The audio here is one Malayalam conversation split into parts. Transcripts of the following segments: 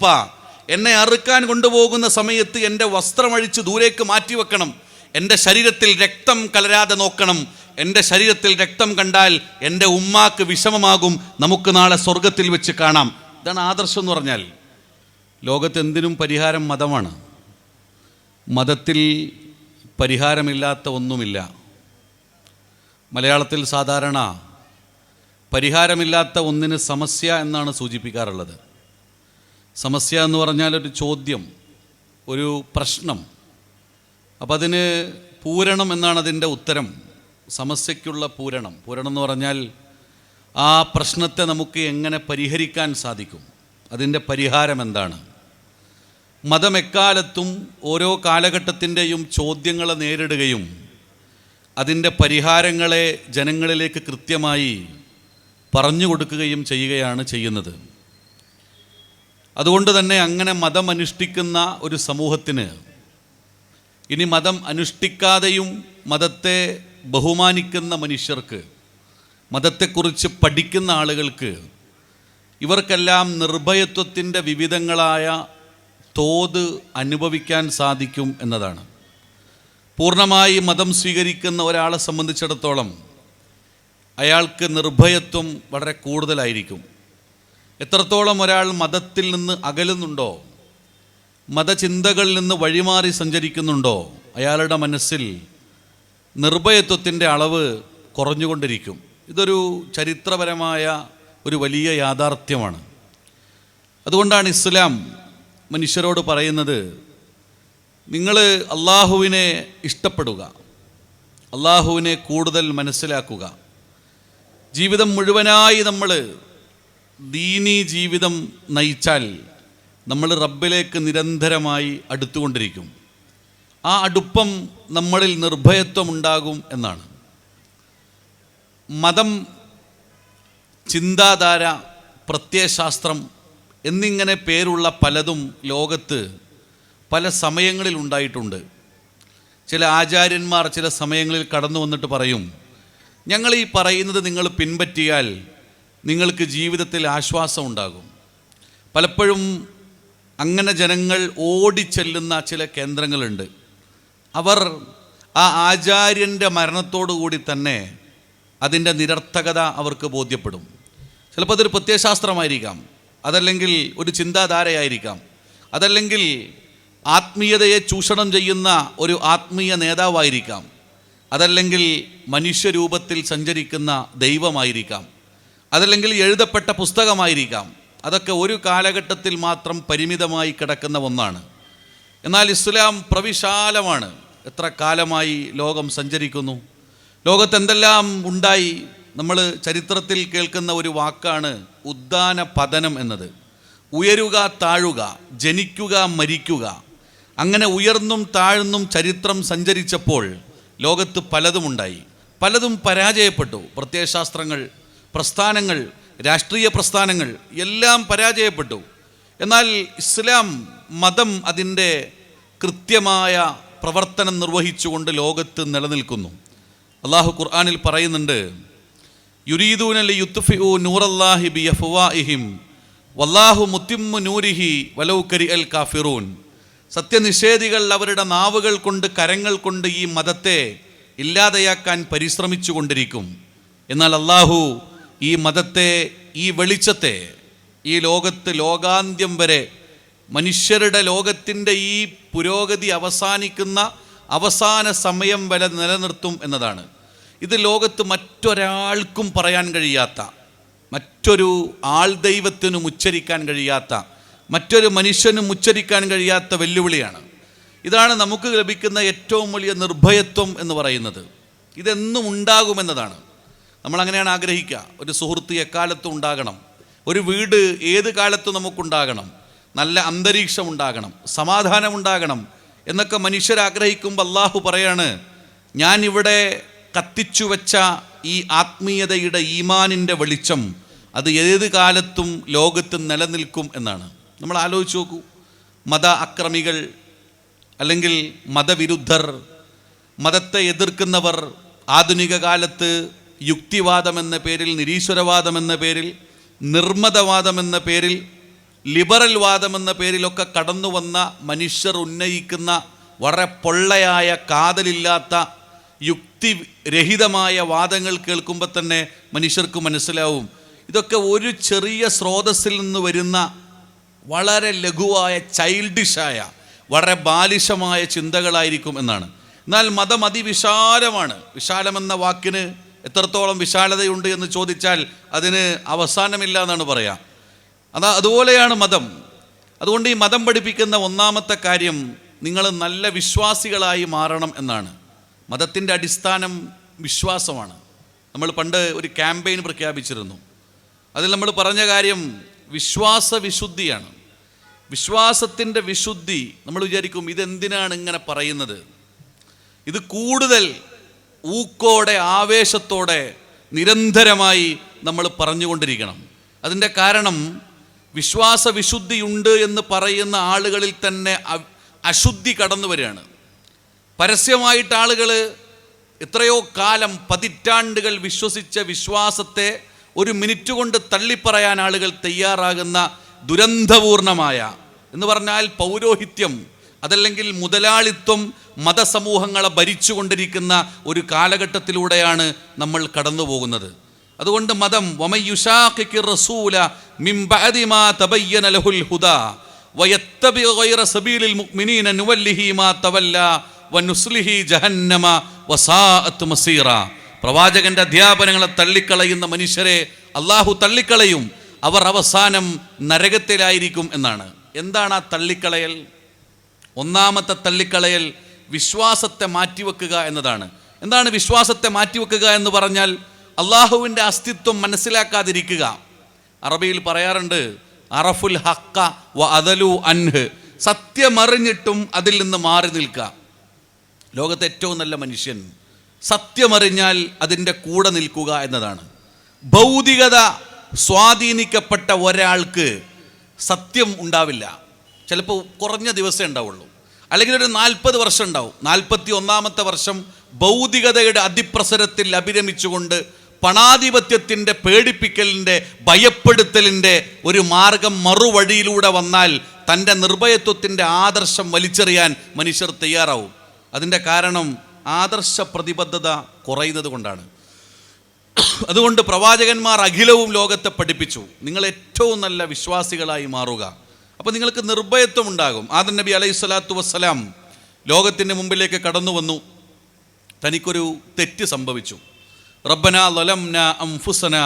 ഉപ്പ എന്നെ അറുക്കാൻ കൊണ്ടുപോകുന്ന സമയത്ത് എന്റെ വസ്ത്രമഴിച്ച് ദൂരേക്ക് മാറ്റി വെക്കണം. എന്റെ ശരീരത്തിൽ രക്തം കലരാതെ നോക്കണം. എന്റെ ശരീരത്തിൽ രക്തം കണ്ടാൽ എന്റെ ഉമ്മാക്ക് വിഷമമാകും. നമുക്ക് നാളെ സ്വർഗത്തിൽ വെച്ച് കാണാം. ഇതാണ് ആദർശം എന്ന് പറഞ്ഞാൽ. ലോകത്ത് എന്തിനും പരിഹാരം മതമാണ്. മതത്തിൽ പരിഹാരമില്ലാത്ത ഒന്നുമില്ല. മലയാളത്തിൽ സാധാരണ പരിഹാരമില്ലാത്ത ഒന്നിന് സമസ്യ എന്നാണ് സൂചിപ്പിക്കാറുള്ളത്. സമസ്യ എന്ന് പറഞ്ഞാൽ ഒരു ചോദ്യം ഒരു പ്രശ്നം. അപ്പം അതിന് പൂരണം എന്നാണ് അതിന്റെ ഉത്തരം. സമസ്യയ്ക്കുള്ള പൂരണം. പൂരണം എന്ന് പറഞ്ഞാൽ ആ പ്രശ്നത്തെ നമുക്ക് എങ്ങനെ പരിഹരിക്കാൻ സാധിക്കും? അതിന്റെ പരിഹാരം എന്താണ്? മതം എക്കാലത്തും ഓരോ കാലഘട്ടത്തിന്റെയും ചോദ്യങ്ങളെ നേരിടുകയും അതിന്റെ പരിഹാരങ്ങളെ ജനങ്ങളിലേക്ക് കൃത്യമായി പറഞ്ഞു കൊടുക്കുകയും ചെയ്യുകയാണ് ചെയ്യുന്നത്. അതുകൊണ്ട് തന്നെ അങ്ങനെ മതം അനുഷ്ഠിക്കുന്ന ഒരു സമൂഹത്തിന് ഇനി മതം അനുഷ്ഠിക്കാതെയും മതത്തെ ബഹുമാനിക്കുന്ന മനുഷ്യർക്ക് മതത്തെക്കുറിച്ച് പഠിക്കുന്ന ആളുകൾക്ക് ഇവർക്കെല്ലാം നിർഭയത്വത്തിന്റെ വിവിധങ്ങളായ തോത് അനുഭവിക്കാൻ സാധിക്കും എന്നതാണ്. പൂർണമായി മതം സ്വീകരിക്കുന്ന ഒരാളെ സംബന്ധിച്ചിടത്തോളം അയാൾക്ക് നിർഭയത്വം വളരെ കൂടുതലായിരിക്കും. എത്രത്തോളം ഒരാൾ മതത്തിൽ നിന്ന് അകലുന്നുണ്ടോ മതചിന്തകളിൽ നിന്ന് വഴിമാറി സഞ്ചരിക്കുന്നുണ്ടോ അയാളുടെ മനസ്സിൽ നിർഭയത്വത്തിന്റെ അളവ് കുറഞ്ഞുകൊണ്ടിരിക്കും. ഇതൊരു ചരിത്രപരമായ ഒരു വലിയ യാഥാർത്ഥ്യമാണ്. അതുകൊണ്ടാണ് ഇസ്ലാം മനുഷ്യരോട് പറയുന്നത് നിങ്ങൾ അള്ളാഹുവിനെ ഇഷ്ടപ്പെടുക അള്ളാഹുവിനെ കൂടുതൽ മനസ്സിലാക്കുക. ജീവിതം മുഴുവനായി നമ്മൾ ദീനീ ജീവിതം നയിച്ചാൽ നമ്മൾ റബ്ബിലേക്ക് നിരന്തരമായി അടുത്തുകൊണ്ടിരിക്കും. ആ അടുപ്പം നമ്മളിൽ നിർഭയത്വം ഉണ്ടാകും എന്നാണ്. മതം ചിന്താധാര പ്രത്യയശാസ്ത്രം എന്നിങ്ങനെ പേരുള്ള പലതും ലോകത്ത് പല സമയങ്ങളിൽ ഉണ്ടായിട്ടുണ്ട്. ചില ആചാര്യന്മാർ ചില സമയങ്ങളിൽ കടന്നു വന്നിട്ട് പറയും ഞങ്ങൾ ഈ പറയുന്നത് നിങ്ങൾ പിൻപറ്റിയാൽ നിങ്ങൾക്ക് ജീവിതത്തിൽ ആശ്വാസം ഉണ്ടാകും. പലപ്പോഴും അങ്ങനെ ജനങ്ങൾ ഓടിച്ചെല്ലുന്ന ചില കേന്ദ്രങ്ങളുണ്ട്. അവർ ആ ആചാര്യന്റെ മരണത്തോടുകൂടി തന്നെ അതിന്റെ നിരർത്ഥകത അവർക്ക് ബോധ്യപ്പെടും. ചിലപ്പോൾ അതൊരു പ്രത്യയശാസ്ത്രമായിരിക്കാം. അതല്ലെങ്കിൽ ഒരു ചിന്താധാരയായിരിക്കാം. അതല്ലെങ്കിൽ ആത്മീയതയെ ചൂഷണം ചെയ്യുന്ന ഒരു ആത്മീയ നേതാവായിരിക്കാം. അതല്ലെങ്കിൽ മനുഷ്യരൂപത്തിൽ സഞ്ചരിക്കുന്ന ദൈവമായിരിക്കാം. അതല്ലെങ്കിൽ എഴുതപ്പെട്ട പുസ്തകമായിരിക്കാം. അതൊക്കെ ഒരു കാലഘട്ടത്തിൽ മാത്രം പരിമിതമായി കിടക്കുന്ന ഒന്നാണ്. എന്നാൽ ഇസ്ലാം പ്രവിശാലമാണ്. എത്ര കാലമായി ലോകം സഞ്ചരിക്കുന്നു. ലോകത്ത് എന്തെല്ലാം ഉണ്ടായി. നമ്മൾ ചരിത്രത്തിൽ കേൾക്കുന്ന ഒരു വാക്കാണ് ഉദ്ദാന പതനം എന്നത്. ഉയരുക താഴുക ജനിക്കുക മരിക്കുക. അങ്ങനെ ഉയർന്നും താഴ്ന്നും ചരിത്രം സഞ്ചരിച്ചപ്പോൾ ലോകത്ത് പലതുമുണ്ടായി പലതും പരാജയപ്പെട്ടു. പ്രത്യയശാസ്ത്രങ്ങൾ പ്രസ്ഥാനങ്ങൾ രാഷ്ട്രീയ പ്രസ്ഥാനങ്ങൾ എല്ലാം പരാജയപ്പെട്ടു. എന്നാൽ ഇസ്ലാം മതം അതിന്റെ കൃത്യമായ പ്രവർത്തനം നിർവഹിച്ചുകൊണ്ട് ലോകത്ത് നിലനിൽക്കുന്നു. അള്ളാഹു ഖുർആാനിൽ പറയുന്നുണ്ട് യുരീദൂനലി യുത്തുഫിഉ നൂറല്ലാഹി ബി അഫ്വാഇഹിം വല്ലാഹു മുത്തിമ്മു നൂരിഹി വലൗക്കരി അൽ കാഫിറൂൻ. സത്യനിഷേധികൾ അവരുടെ നാവുകൾ കൊണ്ട് കരങ്ങൾ കൊണ്ട് ഈ മതത്തെ ഇല്ലാതെയാക്കാൻ പരിശ്രമിച്ചു കൊണ്ടിരിക്കും എന്നാൽ അള്ളാഹു ഈ മതത്തെ ഈ വെളിച്ചത്തെ ഈ ലോകത്ത് ലോകാന്ത്യം വരെ മനുഷ്യരുടെ ലോകത്തിന്റെ ഈ പുരോഗതി അവസാനിക്കുന്ന അവസാന സമയം വരെ നിലനിർത്തും എന്നതാണ്. ഇത് ലോകത്ത് മറ്റൊരാൾക്കും പറയാൻ കഴിയാത്ത മറ്റൊരു ആൾ ദൈവത്തിനും ഉച്ചരിക്കാൻ കഴിയാത്ത മറ്റൊരു മനുഷ്യനും ഉച്ചരിക്കാൻ കഴിയാത്ത വെല്ലുവിളിയാണ്. ഇതാണ് നമുക്ക് ലഭിക്കുന്ന ഏറ്റവും വലിയ നിർഭയത്വം എന്ന് പറയുന്നത്. ഇതെന്നും ഉണ്ടാകുമെന്നതാണ്. നമ്മൾ അങ്ങനെയാണ് ആഗ്രഹിക്കുക. ഒരു സുഹൃത്ത് എക്കാലത്തും ഉണ്ടാകണം. ഒരു വീട് ഏത് കാലത്തും നമുക്കുണ്ടാകണം. നല്ല അന്തരീക്ഷം ഉണ്ടാകണം. സമാധാനം ഉണ്ടാകണം. എന്നൊക്കെ മനുഷ്യർ ആഗ്രഹിക്കുമ്പോൾ അള്ളാഹു പറയാണ് ഞാൻ ഇവിടെ കത്തിച്ചു വെച്ച ഈ ആത്മീയതയുടെ ഈമാനിന്റെ വെളിച്ചം അത് ഏത് കാലത്തും ലോകത്ത് നിലനിൽക്കും എന്നാണ്. നമ്മൾ ആലോചിച്ച് നോക്കൂ. മത അക്രമികൾ അല്ലെങ്കിൽ മതവിരുദ്ധർ മതത്തെ എതിർക്കുന്നവർ ആധുനിക കാലത്ത് യുക്തിവാദം എന്ന പേരിൽ നിരീശ്വരവാദം എന്ന പേരിൽ നിർമ്മതവാദം എന്ന പേരിൽ ലിബറൽ വാദം എന്ന പേരിലൊക്കെ കടന്നു വന്ന മനുഷ്യർ ഉന്നയിക്കുന്ന വളരെ പൊള്ളയായ കാതലില്ലാത്ത യുക്തിരഹിതമായ വാദങ്ങൾ കേൾക്കുമ്പോൾ തന്നെ മനുഷ്യർക്ക് മനസ്സിലാവും. ഇതൊക്കെ ഒരു ചെറിയ സ്രോതസ്സിൽ നിന്ന് വരുന്ന വളരെ ലഘുവായ ചൈൽഡിഷായ വളരെ ബാലിശമായ ചിന്തകളായിരിക്കും എന്നാണ്. എന്നാൽ മതം അതിവിശാലമാണ്. വിശാലമെന്ന വാക്കിന് എത്രത്തോളം വിശാലതയുണ്ട് എന്ന് ചോദിച്ചാൽ അതിന് അവസാനമില്ല എന്നാണ് പറയാം. അതാ അതുപോലെയാണ് മതം. അതുകൊണ്ട് ഈ മതം പഠിപ്പിക്കുന്ന ഒന്നാമത്തെ കാര്യം നിങ്ങൾ നല്ല വിശ്വാസികളായി മാറണം എന്നാണ്. മതത്തിന്റെ അടിസ്ഥാനം വിശ്വാസമാണ്. നമ്മൾ പണ്ട് ഒരു ക്യാമ്പയിൻ പ്രഖ്യാപിച്ചിരുന്നു. അതിൽ നമ്മൾ പറഞ്ഞ കാര്യം വിശ്വാസ വിശുദ്ധിയാണ് വിശ്വാസത്തിന്റെ വിശുദ്ധി നമ്മൾ വിചാരിക്കും ഇതെന്തിനാണ് ഇങ്ങനെ പറയുന്നത്? ഇത് കൂടുതൽ ഊക്കോടെ ആവേശത്തോടെ നിരന്തരമായി നമ്മൾ പറഞ്ഞുകൊണ്ടിരിക്കണം. അതിന്റെ കാരണം വിശ്വാസ വിശുദ്ധിയുണ്ട് എന്ന് പറയുന്ന ആളുകളിൽ തന്നെ അശുദ്ധി കടന്നു വരികയാണ്. പരസ്യമായിട്ട് ആളുകൾ എത്രയോ കാലം പതിറ്റാണ്ടുകൾ വിശ്വസിച്ച വിശ്വാസത്തെ ഒരു മിനിറ്റ് കൊണ്ട് തള്ളിപ്പറയാൻ ആളുകൾ തയ്യാറാകുന്ന ദുരന്തപൂർണമായ എന്ന് പറഞ്ഞാൽ പൗരോഹിത്യം അതല്ലെങ്കിൽ മുതലാളിത്വം മതസമൂഹങ്ങളെ ഭരിച്ചുകൊണ്ടിരിക്കുന്ന ഒരു കാലഘട്ടത്തിലൂടെയാണ് നമ്മൾ കടന്നു പോകുന്നത് അതുകൊണ്ട് മതം റസൂല ലഹുൽ ഹുദാ പ്രവാചകന്റെ അധ്യാപനങ്ങളെ തള്ളിക്കളയുന്ന മനുഷ്യരെ അള്ളാഹു തള്ളിക്കളയും. അവർ അവസാനം നരകത്തിലായിരിക്കും എന്നാണ്. എന്താണ് ആ തള്ളിക്കളയൽ? ഒന്നാമത്തെ തള്ളിക്കളയൽ വിശ്വാസത്തെ മാറ്റിവെക്കുക എന്നതാണ്. എന്താണ് വിശ്വാസത്തെ മാറ്റിവെക്കുക എന്ന് പറഞ്ഞാൽ അള്ളാഹുവിന്റെ അസ്തിത്വം മനസ്സിലാക്കാതിരിക്കുക. അറബിയിൽ പറയാറുണ്ട് അറഫുൽ ഹക്ക വ അതലു അൻഹ്. സത്യമറിഞ്ഞിട്ടും അതിൽ നിന്ന് മാറി നിൽക്കുക. ലോകത്തെ ഏറ്റവും നല്ല മനുഷ്യൻ സത്യമറിഞ്ഞാൽ അതിന്റെ കൂടെ നിൽക്കുക എന്നതാണ്. ഭൗതികത സ്വാധീനിക്കപ്പെട്ട ഒരാൾക്ക് സത്യം ഉണ്ടാവില്ല. ചിലപ്പോൾ കുറഞ്ഞ ദിവസമേ ഉണ്ടാവുള്ളൂ. അല്ലെങ്കിൽ ഒരു നാൽപ്പത് വർഷം ഉണ്ടാവും. നാൽപ്പത്തി ഒന്നാമത്തെ വർഷം ഭൗതികതയുടെ അതിപ്രസരത്തിൽ അഭിരമിച്ചുകൊണ്ട് പണാധിപത്യത്തിന്റെ പേടിപ്പിക്കലിന്റെ ഭയപ്പെടുത്തലിന്റെ ഒരു മാർഗം മറുവഴിയിലൂടെ വന്നാൽ തന്റെ നിർഭയത്വത്തിന്റെ ആദർശം വലിച്ചെറിയാൻ മനുഷ്യർ തയ്യാറാവും. അതിന്റെ കാരണം ആദർശ പ്രതിബദ്ധത കുറയുന്നത് കൊണ്ടാണ്. അതുകൊണ്ട് പ്രവാചകന്മാർ അഖിലവും ലോകത്തെ പഠിപ്പിച്ചു. നിങ്ങൾ ഏറ്റവും നല്ല വിശ്വാസികളായി മാറുക. അപ്പോൾ നിങ്ങൾക്ക് നിർഭയത്വം ഉണ്ടാകും ആദം നബി അലൈഹി സ്വലാത്തു വസ്സലാം ലോകത്തിന്റെ മുമ്പിലേക്ക് കടന്നു വന്നു തനിക്കൊരു തെറ്റ് സംഭവിച്ചു. റബ്ബന ലലംന അംഫുസന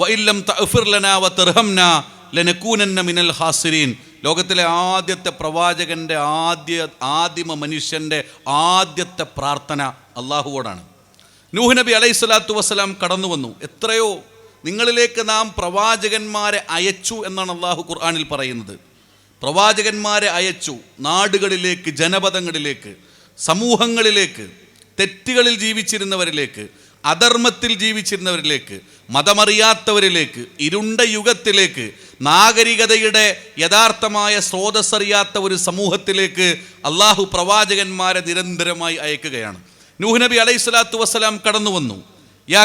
വ തഅഫിർ ലനാ ലനകൂനന്ന മിനൽ ഹാസിരീൻ. ലോകത്തിലെ ആദ്യത്തെ പ്രവാചകന്റെ ആദ്യ ആദിമ മനുഷ്യന്റെ ആദ്യത്തെ പ്രാർത്ഥന അള്ളാഹുവോടാണ് നൂഹ് നബി അലൈഹി സ്വലാത്തു വസ്സലാം കടന്നു വന്നു എത്രയോ നിങ്ങളിലേക്ക് നാം പ്രവാചകന്മാരെ അയച്ചു എന്നാണ് അള്ളാഹു ഖുർആാനിൽ പറയുന്നത്. പ്രവാചകന്മാരെ അയച്ചു നാടുകളിലേക്ക് ജനപദങ്ങളിലേക്ക് സമൂഹങ്ങളിലേക്ക് തെറ്റുകളിൽ ജീവിച്ചിരുന്നവരിലേക്ക് അധർമ്മത്തിൽ ജീവിച്ചിരുന്നവരിലേക്ക് മതമറിയാത്തവരിലേക്ക് ഇരുണ്ട യുഗത്തിലേക്ക് നാഗരികതയുടെ യഥാർത്ഥമായ സ്രോതസ്സറിയാത്ത ഒരു സമൂഹത്തിലേക്ക് അള്ളാഹു പ്രവാചകന്മാരെ നിരന്തരമായി അയക്കുകയാണ്. നൂഹ് നബി അലൈഹി സ്വലാത്തു വസ്സലാം കടന്നു വന്നു യാ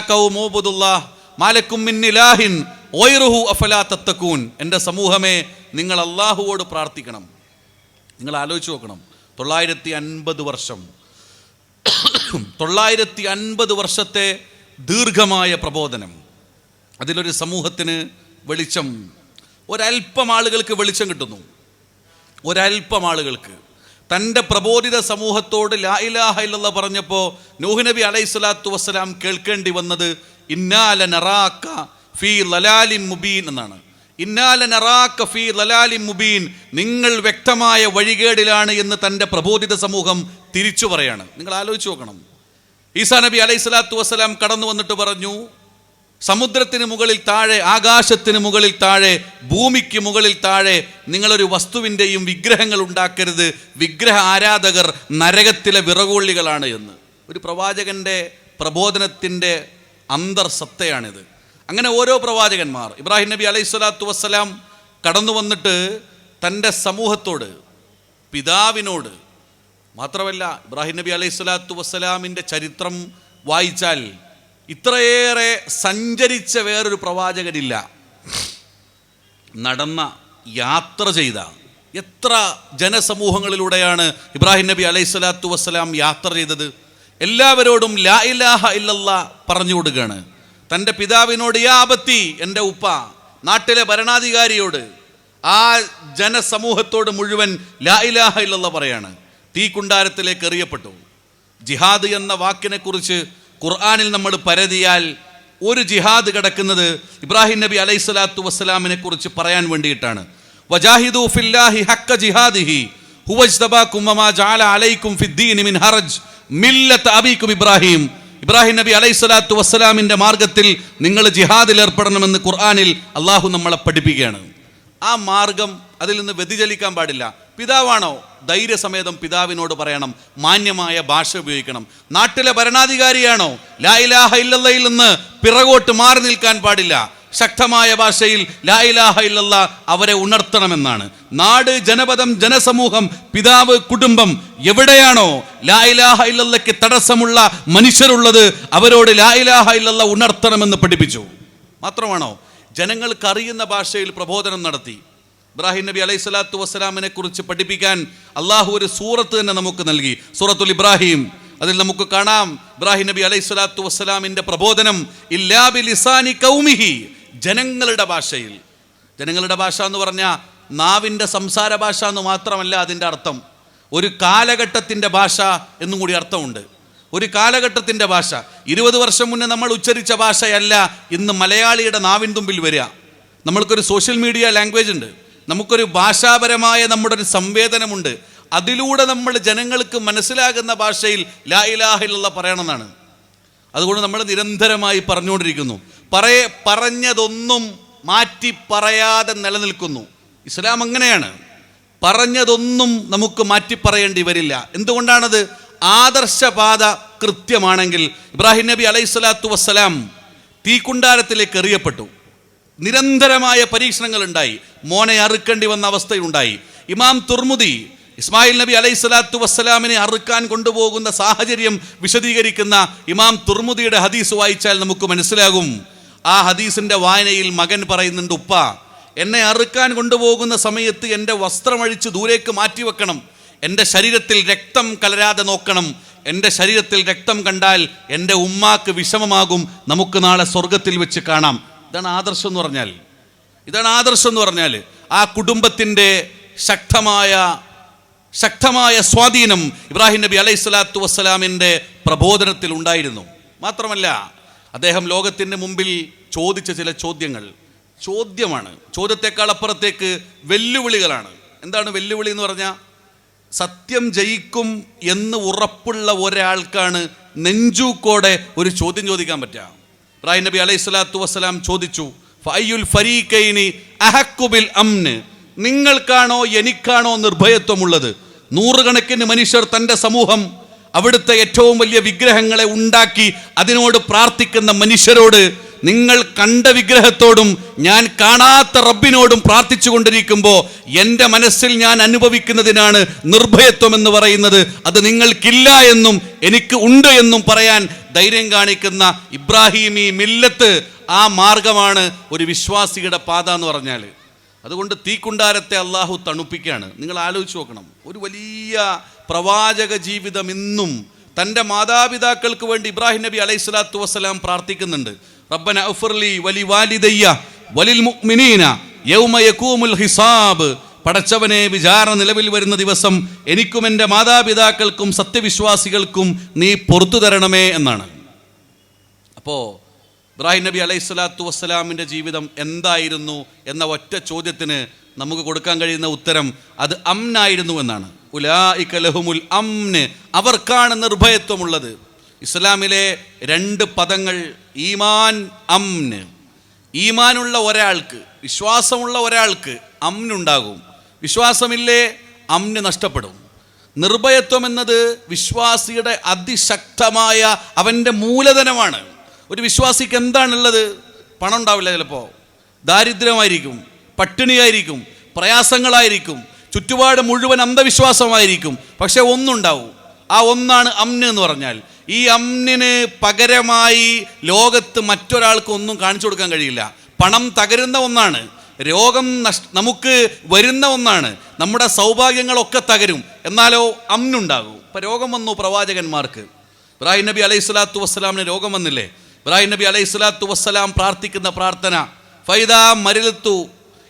മാലക്കും മിന്നിലാഹിൻ ഓയറുഹു അഫലാ തത്തക്കൂൻ എന്റെ സമൂഹമേ നിങ്ങൾ അള്ളാഹുവോട് പ്രാർത്ഥിക്കണം. നിങ്ങൾ ആലോചിച്ച് നോക്കണം. തൊള്ളായിരത്തി അൻപത് വർഷം. തൊള്ളായിരത്തി അൻപത് വർഷത്തെ ദീർഘമായ പ്രബോധനം. അതിലൊരു സമൂഹത്തിന് വെളിച്ചം. ഒരല്പം ആളുകൾക്ക് വെളിച്ചം കിട്ടുന്നു. ഒരല്പം ആളുകൾക്ക്. തന്റെ പ്രബോധിത സമൂഹത്തോട് ലാ ഇലാഹ പറഞ്ഞപ്പോൾ നൂഹ് നബി അലൈഹി സ്വലാത്തു വസ്സലാം കേൾക്കേണ്ടി വന്നത് ഇന്നാല നറാക്ക ഫീ ലലാലിൻ മുബീൻ എന്നാണ്. മുബീൻ. നിങ്ങൾ വ്യക്തമായ വഴികേടിലാണ് എന്ന് തന്റെ പ്രബോധിത സമൂഹം തിരിച്ചു പറയാണ്. നിങ്ങൾ ആലോചിച്ച് നോക്കണം. ഈസാ നബി അലൈഹി സ്വലാത്തു വസ്സലാം കടന്നു വന്നിട്ട് പറഞ്ഞു സമുദ്രത്തിന് മുകളിൽ താഴെ ആകാശത്തിന് മുകളിൽ താഴെ ഭൂമിക്ക് മുകളിൽ താഴെ നിങ്ങളൊരു വസ്തുവിന്റെയും വിഗ്രഹങ്ങൾ ഉണ്ടാക്കരുത്. വിഗ്രഹ ആരാധകർ നരകത്തിലെ വിറകുള്ളികളാണ് എന്ന്. ഒരു പ്രവാചകന്റെ പ്രബോധനത്തിന്റെ അന്തർസത്തയാണിത് അങ്ങനെ ഓരോ പ്രവാചകന്മാർ. ഇബ്രാഹിം നബി അലൈഹി സ്വലാത്തു വസ്സലാം കടന്നു വന്നിട്ട് തന്റെ സമൂഹത്തോട് പിതാവിനോട് മാത്രമല്ല ഇബ്രാഹിം നബി അലൈഹി സ്വലാത്തു വസ്സലാമിന്റെ ചരിത്രം വായിച്ചാൽ ഇത്രയേറെ സഞ്ചരിച്ച വേറൊരു പ്രവാചകനില്ല. നടന്ന യാത്ര ചെയ്ത എത്ര ജനസമൂഹങ്ങളിലൂടെയാണ് ഇബ്രാഹിം നബി അലൈഹി സ്വലാത്തു വസ്സലാം യാത്ര ചെയ്തത്? എല്ലാവരോടും ലാ ഇലാഹ ഇല്ലല്ല പറഞ്ഞു കൊടുക്കുകയാണ്. തന്റെ പിതാവിനോട് ഈ ആപത്തി എന്റെ ഉപ്പ നാട്ടിലെ ഭരണാധികാരിയോട് ആ ജനസമൂഹത്തോട് മുഴുവൻ ലാ ഇലാഹ ഇല്ലല്ല പറയാണ്. തീ കുണ്ടാരത്തിലേക്ക് എറിയപ്പെട്ടു. ജിഹാദ് എന്ന വാക്കിനെ കുറിച്ച് ഖുർആാനിൽ നമ്മൾ പരതിയാൽ ഒരു ജിഹാദ് കിടക്കുന്നത് ഇബ്രാഹിം നബി അലൈഹി സ്വലാത്തു വസ്സലാമിനെ കുറിച്ച് പറയാൻ വേണ്ടിയിട്ടാണ്. വജാഹിദു ഫില്ലാഹി ഹക്ക ജിഹാദിഹി ഹുവജ്തബാക്കും വമാ ജാല അലൈക്കും ഫിദ്ദീനി മിൻ ഹറജ് മില്ലത്ത് അബീക്കും ഇബ്രാഹിം ഇബ്രാഹിം നബി അലൈഹി സ്വലാത്തു വസ്സലാമിന്റെ മാർഗത്തിൽ നിങ്ങൾ ജിഹാദിൽ ഏർപ്പെടണമെന്ന് ഖുർആാനിൽ അള്ളാഹു നമ്മളെ പഠിപ്പിക്കുകയാണ്. ആ മാർഗം അതിൽ നിന്ന് വ്യതിചലിക്കാൻ പാടില്ല. പിതാവാണോ? ധൈര്യസമേതം പിതാവിനോട് പറയണം. മാന്യമായ ഭാഷ ഉപയോഗിക്കണം. നാട്ടിലെ ഭരണാധികാരിയാണോ? ലാ ഇലാഹ ഇല്ലല്ലയിൽ നിന്ന് പിറകോട്ട് മാറി നിൽക്കാൻ പാടില്ല. ശക്തമായ ഭാഷയിൽ ലായിലാഹ ഇല്ലല്ല അവരെ ഉണർത്തണമെന്നാണ്. നാട് ജനപദം ജനസമൂഹം പിതാവ് കുടുംബം എവിടെയാണോ ലായിലാഹ ഇല്ലല്ലയ്ക്ക് തടസ്സമുള്ള മനുഷ്യരുള്ളത് അവരോട് ലായിലാഹ ഇല്ലല്ല ഉണർത്തണമെന്ന് പഠിപ്പിച്ചു. മാത്രമാണോ ജനങ്ങൾക്ക് അറിയുന്ന ഭാഷയിൽ പ്രബോധനം നടത്തി. ഇബ്രാഹിം നബി അലൈഹി സ്വലാത്തു വസ്സലാമിനെ കുറിച്ച് പഠിപ്പിക്കാൻ അള്ളാഹു ഒരു സൂറത്ത് തന്നെ നമുക്ക് നൽകി. സൂറത്തുൽ ഇബ്രാഹിം. അതിൽ നമുക്ക് കാണാം ഇബ്രാഹിം നബി അലൈഹി സ്വലാത്തു വസ്സലാമിന്റെ പ്രബോധനം ഇല്ലാബി ലിസാനി കൗമിഹി ജനങ്ങളുടെ ഭാഷയിൽ. ജനങ്ങളുടെ ഭാഷ എന്ന് പറഞ്ഞാൽ നാവിന്റെ സംസാര ഭാഷ എന്ന് മാത്രമല്ല അതിന്റെ അർത്ഥം. ഒരു കാലഘട്ടത്തിന്റെ ഭാഷ എന്നും കൂടി അർത്ഥമുണ്ട്. ഒരു കാലഘട്ടത്തിന്റെ ഭാഷ. ഇരുപത് വർഷം മുന്നേ നമ്മൾ ഉച്ചരിച്ച ഭാഷയല്ല ഇന്ന് മലയാളിയുടെ നാവിൻ തുമ്പിൽ വരിക. നമ്മൾക്കൊരു സോഷ്യൽ മീഡിയ ലാംഗ്വേജ് ഉണ്ട്. നമുക്കൊരു ഭാഷാപരമായ നമ്മുടെ ഒരു സംവേദനമുണ്ട്. അതിലൂടെ നമ്മൾ ജനങ്ങൾക്ക് മനസ്സിലാകുന്ന ഭാഷയിൽ ലാ ഇലാഹിലുള്ള പറയണമെന്നാണ്. അതുകൊണ്ട് നമ്മൾ നിരന്തരമായി പറഞ്ഞുകൊണ്ടിരിക്കുന്നു. പറയ പറഞ്ഞതൊന്നും മാറ്റി പറയാതെ നിലനിൽക്കുന്നു. ഇസ്ലാം അങ്ങനെയാണ്. പറഞ്ഞതൊന്നും നമുക്ക് മാറ്റി പറയേണ്ടി വരില്ല. എന്തുകൊണ്ടാണത്? ആദർശപാത കൃത്യമാണെങ്കിൽ ഇബ്രാഹിം നബി അലൈഹി സ്വലാത്തു വസ്സലാം തീക്കുണ്ടാരത്തിലേക്ക് എറിയപ്പെട്ടു. നിരന്തരമായ പരീക്ഷണങ്ങൾ ഉണ്ടായി മോനെ അറുക്കേണ്ടി വന്ന അവസ്ഥയുണ്ടായി. ഇമാം തുർമുദി ഇസ്മായിൽ നബി അലൈഹി സ്വലാത്തു വസ്സലാമിനെ അറുക്കാൻ കൊണ്ടുപോകുന്ന സാഹചര്യം വിശദീകരിക്കുന്ന ഇമാം തുർമുദിയുടെ ഹദീസ് വായിച്ചാൽ നമുക്ക് മനസ്സിലാകും. ആ ഹദീസിന്റെ വായനയിൽ മകൻ പറയുന്നുണ്ട് ഉപ്പ എന്നെ അറുക്കാൻ കൊണ്ടുപോകുന്ന സമയത്ത് എന്റെ വസ്ത്രമഴിച്ച് ദൂരേക്ക് മാറ്റിവെക്കണം. എന്റെ ശരീരത്തിൽ രക്തം കലരാതെ നോക്കണം. എന്റെ ശരീരത്തിൽ രക്തം കണ്ടാൽ എന്റെ ഉമ്മാക്ക് വിഷമമാകും. നമുക്ക് നാളെ സ്വർഗത്തിൽ വെച്ച് കാണാം. ഇതാണ് ആദർശം എന്ന് പറഞ്ഞാൽ. ഇതാണ് ആദർശം എന്ന് പറഞ്ഞാൽ ആ കുടുംബത്തിന്റെ ശക്തമായ ശക്തമായ സ്വാധീനം ഇബ്രാഹിം നബി അലൈഹി സ്വലാത്തു വസ്സലാമിന്റെ പ്രബോധനത്തിൽ ഉണ്ടായിരുന്നു. മാത്രമല്ല അദ്ദേഹം ലോകത്തിന്റെ മുമ്പിൽ ചോദിച്ച ചില ചോദ്യങ്ങൾ. ചോദ്യമാണ്. ചോദ്യത്തെക്കാൾ അപ്പുറത്തേക്ക് വെല്ലുവിളികളാണ്. എന്താണ് വെല്ലുവിളി എന്ന് പറഞ്ഞാൽ സത്യം ജയിക്കും എന്ന് ഉറപ്പുള്ള ഒരാൾക്കാണ് നെഞ്ചൂക്കോടെ ഒരു ചോദ്യം ചോദിക്കാൻ പറ്റുക. ഇബ്രാഹിം നബി അലൈഹി സ്വലാത്തു വസ്സലാം ചോദിച്ചു ഫയ്യുൽ ഫരീഖൈനി അഹക്കുബിൽ അംന്? നിങ്ങൾക്കാണോ എനിക്കാണോ നിർഭയത്വമുള്ളത്? നൂറുകണക്കിന് മനുഷ്യർ തന്റെ സമൂഹം അവിടുത്തെ ഏറ്റവും വലിയ വിഗ്രഹങ്ങളെ ഉണ്ടാക്കി അതിനോട് പ്രാർത്ഥിക്കുന്ന മനുഷ്യരോട് നിങ്ങൾ കണ്ട വിഗ്രഹത്തോടും ഞാൻ കാണാത്ത റബ്ബിനോടും പ്രാർത്ഥിച്ചു കൊണ്ടിരിക്കുമ്പോൾ എന്റെ മനസ്സിൽ ഞാൻ അനുഭവിക്കുന്നതിനാണ് നിർഭയത്വം എന്ന് പറയുന്നത്. അത് നിങ്ങൾക്കില്ല എന്നും എനിക്ക് ഉണ്ട് എന്നും പറയാൻ ധൈര്യം കാണിക്കുന്ന ഇബ്രാഹിമി മില്ലത്ത് ആ മാർഗമാണ് ഒരു വിശ്വാസിയുടെ പാത എന്ന് പറഞ്ഞാൽ അതുകൊണ്ട് തീക്കുണ്ടാരത്തെ അള്ളാഹു തണുപ്പിക്കുകയാണ്. നിങ്ങൾ ആലോചിച്ച് നോക്കണം. ഒരു വലിയ പ്രവാചക ജീവിതം ഇന്നും തന്റെ മാതാപിതാക്കൾക്ക് വേണ്ടി ഇബ്രാഹിം നബി അലൈഹി സ്വലാത്തു വസ്സലാം പ്രാർത്ഥിക്കുന്നുണ്ട്. റബ്ബന അഫർലി വലി വാലിദയ്യ വലിൽ മുഅ്മിനീന യൗമ യകൂമുൽ ഹിസാബ്. പടച്ചവനെ വിചാരണ നിലവിൽ വരുന്ന ദിവസം എനിക്കും എന്റെ മാതാപിതാക്കൾക്കും സത്യവിശ്വാസികൾക്കും നീ പൊറത്തു തരണമേ എന്നാണ്. അപ്പോൾ ഇബ്രാഹിം നബി അലൈഹി സ്വലാത്തു വസ്സലാമിന്റെ ജീവിതം എന്തായിരുന്നു എന്ന ഒറ്റ ചോദ്യത്തിന് നമുക്ക് കൊടുക്കാൻ കഴിയുന്ന ഉത്തരം അത് അമ്നായിരുന്നു എന്നാണ്. ഉലായിക അംന് അവർക്കാണ് നിർഭയത്വമുള്ളത്. ഇസ്ലാമിലെ രണ്ട് പദങ്ങൾ ഈമാൻ അമ്ന് ഈമാനുള്ള ഒരാൾക്ക് വിശ്വാസമുള്ള ഒരാൾക്ക് അമ്നുണ്ടാകും വിശ്വാസമില്ലേ അമ്ന് നഷ്ടപ്പെടും. നിർഭയത്വം എന്നത് വിശ്വാസിയുടെ അതിശക്തമായ അവന്റെ മൂലധനമാണ്. ഒരു വിശ്വാസിക്ക് എന്താണുള്ളത്? പണം ഉണ്ടാവില്ല ചിലപ്പോൾ ദാരിദ്ര്യമായിരിക്കും പട്ടിണിയായിരിക്കും പ്രയാസങ്ങളായിരിക്കും ചുറ്റുപാട് മുഴുവൻ അന്ധവിശ്വാസമായിരിക്കും. പക്ഷെ ഒന്നുണ്ടാവും. ആ ഒന്നാണ് അമ്ന് എന്ന് പറഞ്ഞാൽ. ഈ അമ്നിന് പകരമായി ലോകത്ത് മറ്റൊരാൾക്ക് ഒന്നും കാണിച്ചു കൊടുക്കാൻ കഴിയില്ല. പണം തകരുന്ന ഒന്നാണ്. രോഗം നഷ് നമുക്ക് വരുന്ന ഒന്നാണ്. നമ്മുടെ സൗഭാഗ്യങ്ങളൊക്കെ തകരും. എന്നാലോ അമ്നുണ്ടാകും. ഇപ്പം രോഗം വന്നു പ്രവാചകന്മാർക്ക്. ഇബ്രാഹിം നബി അലൈഹി സ്വലാത്തു വസ്സലാമിന് രോഗം വന്നില്ലേ? ഇബ്രാഹിം നബി അലൈഹി സ്വലാത്തു വസ്സലാം പ്രാർത്ഥിക്കുന്ന പ്രാർത്ഥന. ഫൈദ മരിലത്തു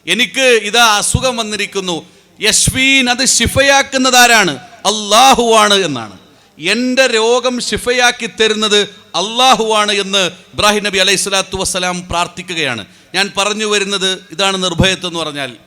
എനിക്ക് ഇതാ അസുഖം വന്നിരിക്കുന്നു. യശ്വീൻ അത് ശിഫയാക്കുന്നതാരാണ് അള്ളാഹുവാണ് എന്നാണ്. എന്റെ രോഗം ശിഫയാക്കി തരുന്നത് അള്ളാഹുവാണ് എന്ന് ഇബ്രാഹിം നബി അലൈഹി സ്വലാത്തു വസ്സലാം പ്രാർത്ഥിക്കുകയാണ്. ഞാൻ പറഞ്ഞു വരുന്നത് ഇതാണ് നിർഭയത്വം എന്ന് പറഞ്ഞാൽ